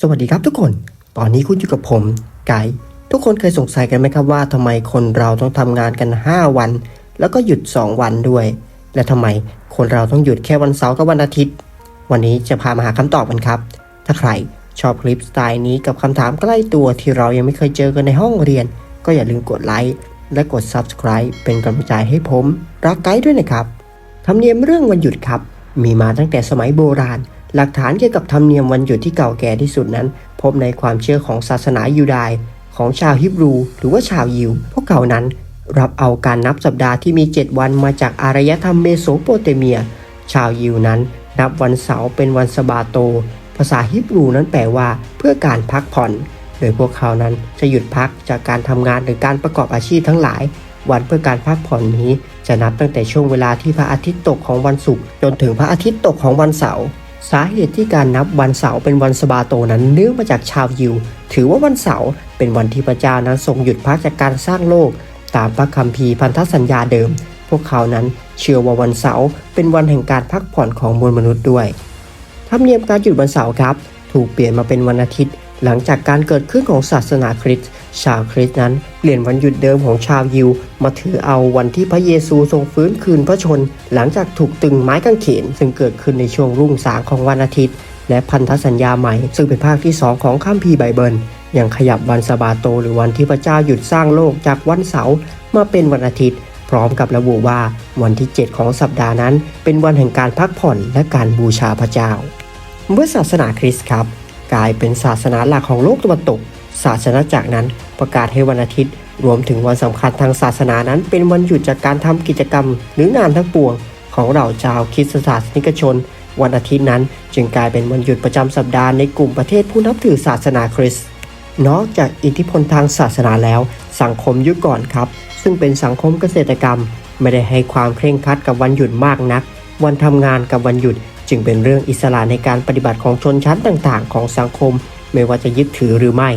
สวัสดีครับทุกคน ตอนนี้คุณอยู่กับผม ไกด์ทุกคนเคยสงสัยกันไหมครับว่าทำไมคนเราต้องทำงานกัน 5 วัน แล้วก็หยุด 2 วันด้วย และทำไมคนเราต้องหยุดแค่วันเสาร์กับวันอาทิตย์ วันนี้จะพามาหาคำตอบกันครับ ถ้าใครชอบคลิปสไตล์นี้กับคำถามใกล้ตัวที่เรายังไม่เคยเจอกันในห้องเรียน ก็อย่าลืมกดไลค์และกด Subscribe เป็นกำลังใจให้ผม รักไกด์ด้วยนะครับธรรมเนียมเรื่องวันหยุดครับ มีมาตั้งแต่สมัยโบราณ หลักฐานเกี่ยวกับธรรมเนียมวันหยุดที่เก่าแก่ที่สุดนั้น พบในความเชื่อของศาสนายูดายของชาวฮิบรู หรือว่าชาวยิว พวกเขานั้นรับเอาการนับสัปดาห์ที่มี 7 วันมาจากอารยธรรมเมโสโปเตเมีย ชาวยิวนั้น นับวันเสาร์เป็นวันสบาโต ภาษาฮิบรูนั้นแปลว่า เพื่อการพักผ่อน โดยพวกเขานั้นจะหยุดพักจากการทำงานหรือการประกอบอาชีพทั้งหลาย วันเพื่อการพักผ่อนนี้ จะนับตั้งแต่ช่วงเวลาที่พระอาทิตย์ตกของวันศุกร์จนถึงพระอาทิตย์ตกของวันเสาร์ สาเหตุที่การนับวันเสาร์เป็นวันสบาโตนั้นเนื่องมาจากชาวยิว ถือว่าวันเสาร์เป็นวันที่พระเจ้านั้นทรงหยุดพักจากการสร้างโลก ตามพระคัมภีร์พันธสัญญาเดิม พวกเขานั้นเชื่อว่าวันเสาร์เป็นวันแห่งการพักผ่อนของมวลมนุษย์ด้วยธรรมเนียมการหยุดวันเสาร์ครับ ถูกเปลี่ยนมาเป็นวันอาทิตย์ หลังจากการเกิดขึ้นของศาสนาคริสต์ชาวคริสต์นั้นเปลี่ยนวันหยุดเดิมของชาวยิว มาถือเอาวันที่พระเยซูทรงฟื้นคืนพระชน หลังจากถูกตึงไม้กางเขนซึ่งเกิดขึ้นในช่วงรุ่งสางของวันอาทิตย์ และพันธสัญญาใหม่ ซึ่งเป็นภาคที่ 2 ของคัมภีไบเบิลยังขยับวันสบาโต หรือวันที่พระเจ้าหยุดสร้างโลกจากวันเสาร์มาเป็นวันอาทิตย์ พร้อมกับระบุว่าวันที่ 7 ของสัปดาห์นั้น เป็นวันแห่งการพักผ่อนและการบูชาพระเจ้า เมื่อศาสนาคริสต์ครับ กลายเป็นศาสนาหลักของโลกตะวันตก ศาสนาจักรนั้นประกาศให้วันอาทิตย์ รวมถึงวันสำคัญทางศาสนานั้น เป็นวันหยุดจากการทำกิจกรรม หรืองานทั้งปวง ของเราชาวคริสตศาสนิกชน วันอาทิตย์นั้น จึงกลายเป็นวันหยุดประจำสัปดาห์ในกลุ่มประเทศผู้นับถือศาสนาคริสต์นอกจากอิทธิพลทางศาสนาแล้ว สังคมยุคก่อนครับ ซึ่งเป็นสังคมเกษตรกรรม ไม่ได้ให้ความเคร่งครัดกับวันหยุดมากนัก วันทำงานกับวันหยุด จึงเป็นเรื่องอิสระในการปฏิบัติของชนชั้นต่างๆ ของสังคม ไม่ว่าจะยึดถือหรือไม่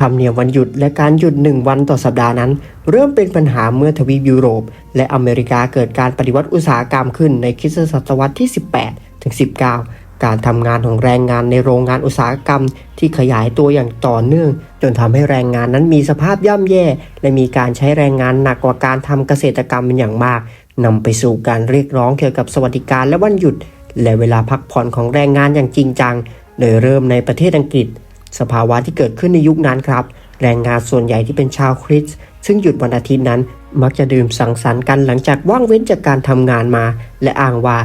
ธรรมเนียมวันหยุดและการหยุดหนึ่งวันต่อสัปดาห์นั้น เริ่มเป็นปัญหาเมื่อทวีปยุโรป และอเมริกาเกิดการปฏิวัติอุตสาหกรรมขึ้นในคริสตศตวรรษที่ 18 ถึง 19 การทำงานของแรงงานในโรงงานอุตสาหกรรม ที่ขยายตัวอย่างต่อเนื่อง จนทำให้แรงงานนั้นมีสภาพย่ำแย่ และมีการใช้แรงงานหนักกว่าการทำเกษตรกรรมเป็นอย่างมากนำไปสู่การเรียกร้องเกี่ยวกับสวัสดิการและวันหยุด และเวลาพักผ่อนของแรงงานอย่างจริงจัง โดยเริ่มในประเทศอังกฤษ สภาวะที่เกิดขึ้นในยุคนั้นครับ แรงงานส่วนใหญ่ที่เป็นชาวคริสต์ซึ่งหยุดวันอาทิตย์นั้น มักจะดื่มสังสรรค์กันหลังจากว่างเว้นจากการทำงานมา และอ้างว่า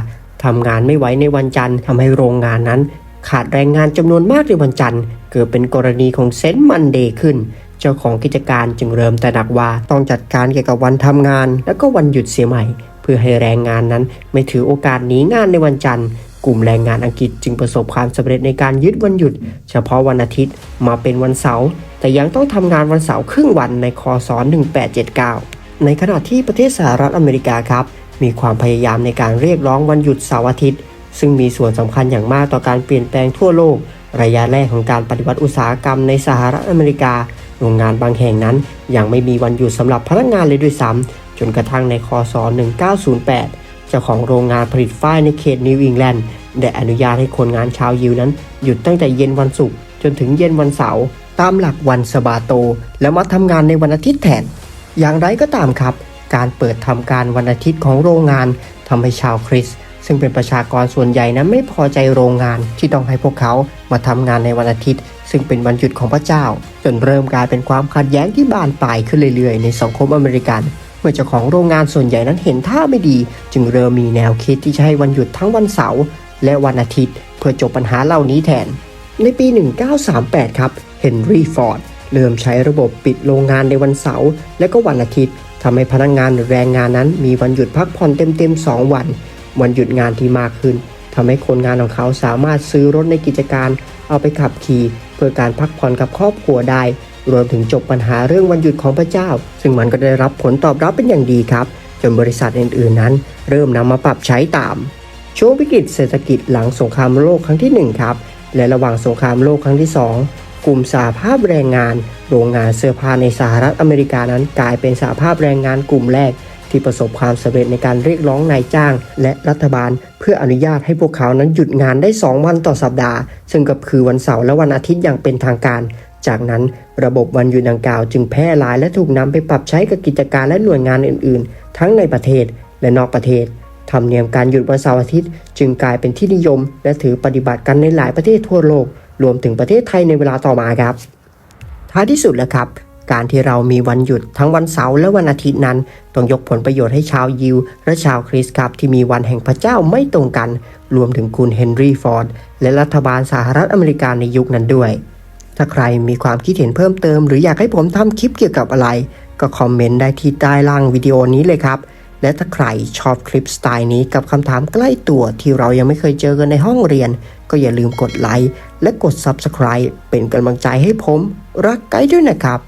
ทำงานไม่ไหวในวันจันทร์ทำให้โรงงานนั้น ขาดแรงงานจำนวนมากในวันจันทร์ เกิดเป็นกรณีของเซนต์มันเดย์ขึ้น เจ้าของกิจการจึงเริ่มแตระหนักว่าต้องจัดการเกี่ยวกับวันทำงาน และก็วันหยุดเสียใหม่ เพื่อให้แรงงานนั้นไม่ถือโอกาสหนีงานในวันจันทร์ กลุ่มแรงงานอังกฤษจึงประสบความสำเร็จในการยึดวันหยุด เฉพาะวันอาทิตย์มาเป็นวันเสาร์แต่ยังต้องทำงานวันเสาร์ครึ่งวันในคศ1879 ในขณะที่ประเทศสหรัฐอเมริกาครับ มีความพยายามในการเรียกร้องวันหยุดเสาร์อาทิตย์ ซึ่งมีส่วนสำคัญอย่างมากต่อการเปลี่ยนแปลงทั่วโลก ระยะแรกของการปฏิวัติอุตสาหกรรมในสหรัฐอเมริกาโรงงานบางแห่งนั้นยังไม่มีวันหยุดสำหรับพนักงานเลยด้วยซ้ำ จนกระทั่งในคศ 1908 เจ้าของโรงงานผลิตฝ้ายในเขตนิวอิงแลนด์ได้อนุญาตให้คนงานชาวยิวนั้น หยุดตั้งแต่เย็นวันศุกร์จนถึงเย็นวันเสาร์ตามหลักวันสบาโต แล้วมาทำงานในวันอาทิตย์แทน อย่างไรก็ตามครับ การเปิดทำการวันอาทิตย์ของโรงงานทำให้ชาวคริสซึ่งเป็นประชากรส่วนใหญ่นั้นไม่พอใจโรงงานที่ต้องให้พวกเขามาทำงานในวันอาทิตย์ ซึ่งเป็นวันหยุดของพระเจ้า จนเริ่มกลายเป็นความขัดแย้งที่บานปลายขึ้นเรื่อยๆ ในสังคมอเมริกัน เมื่อเจ้าของโรงงานส่วนใหญ่นั้นเห็นท่าไม่ดี จึงเริ่มมีแนวคิดที่จะให้วันหยุดทั้งวันเสาร์และวันอาทิตย์ เพื่อจบปัญหาเหล่านี้แทน ในปี 1938 ครับเฮนรี่ฟอร์ดเริ่มใช้ระบบปิดโรงงานในวันเสาร์และก็วันอาทิตย์ทำให้พนักงานแรงงานนั้นมีวันหยุดพักผ่อนเต็มๆ 2 วัน วันหยุดงานที่มากขึ้นทำให้คนงานของเขาสามารถซื้อรถในกิจการ เอาไปขับขี่ เพื่อการพักผ่อนกับครอบครัวได้ รวมถึงจบปัญหาเรื่องวันหยุดของพระเจ้า ซึ่งมันก็ได้รับผลตอบรับเป็นอย่างดีครับ จนบริษัทอื่นๆนั้น เริ่มนำมาปรับใช้ตาม ช่วงวิกฤตเศรษฐกิจหลังสงครามโลกครั้งที่ 1 ครับ และระหว่างสงครามโลกครั้งที่ 2 กลุ่มสหภาพแรงงาน โรงงานเสื้อผ้าในสหรัฐอเมริกานั้น กลายเป็นสหภาพแรงงานกลุ่มแรก ที่ประสบความสำเร็จในการเรียกร้องนายจ้าง และรัฐบาล เพื่ออนุญาตให้พวกเขานั้นหยุดงานได้ 2 วันต่อสัปดาห์ ซึ่งก็คือวันเสาร์และวันอาทิตย์อย่างเป็นทางการ จากนั้น ระบบวันหยุดดังกล่าวจึงแพร่หลายและถูกนำไปปรับใช้กับกิจการและหน่วยงานอื่น ๆ ทั้งในประเทศและนอกประเทศธรรมเนียมการหยุดวันเสาร์อาทิตย์ จึงกลายเป็นที่นิยม และถือปฏิบัติกันในหลายประเทศทั่วโลก รวมถึงประเทศไทยในเวลาต่อมาครับ ท้ายที่สุดแล้วครับ การที่เรามีวันหยุดทั้งวันเสาร์และวันอาทิตย์นั้น ต้องยกผลประโยชน์ให้ชาวยิว และชาวคริสต์ครับที่มีวันแห่งพระเจ้าไม่ตรงกัน รวมถึงคุณเฮนรี่ฟอร์ดและรัฐบาลสหรัฐอเมริกาในยุคนั้นด้วย ถ้าใครมีความคิดเห็นเพิ่มเติม หรืออยากให้ผมทำคลิปเกี่ยวกับอะไร ก็คอมเมนต์ได้ที่ใต้ล่างวิดีโอนี้เลยครับ และถ้าใครชอบคลิปสไตล์นี้กับคำถามใกล้ตัวที่เรายังไม่เคยเจอกันในห้องเรียน ก็อย่าลืมกดไลค์และกด Subscribe เป็นกำลังใจให้ผม รักไกด์ด้วยนะครับ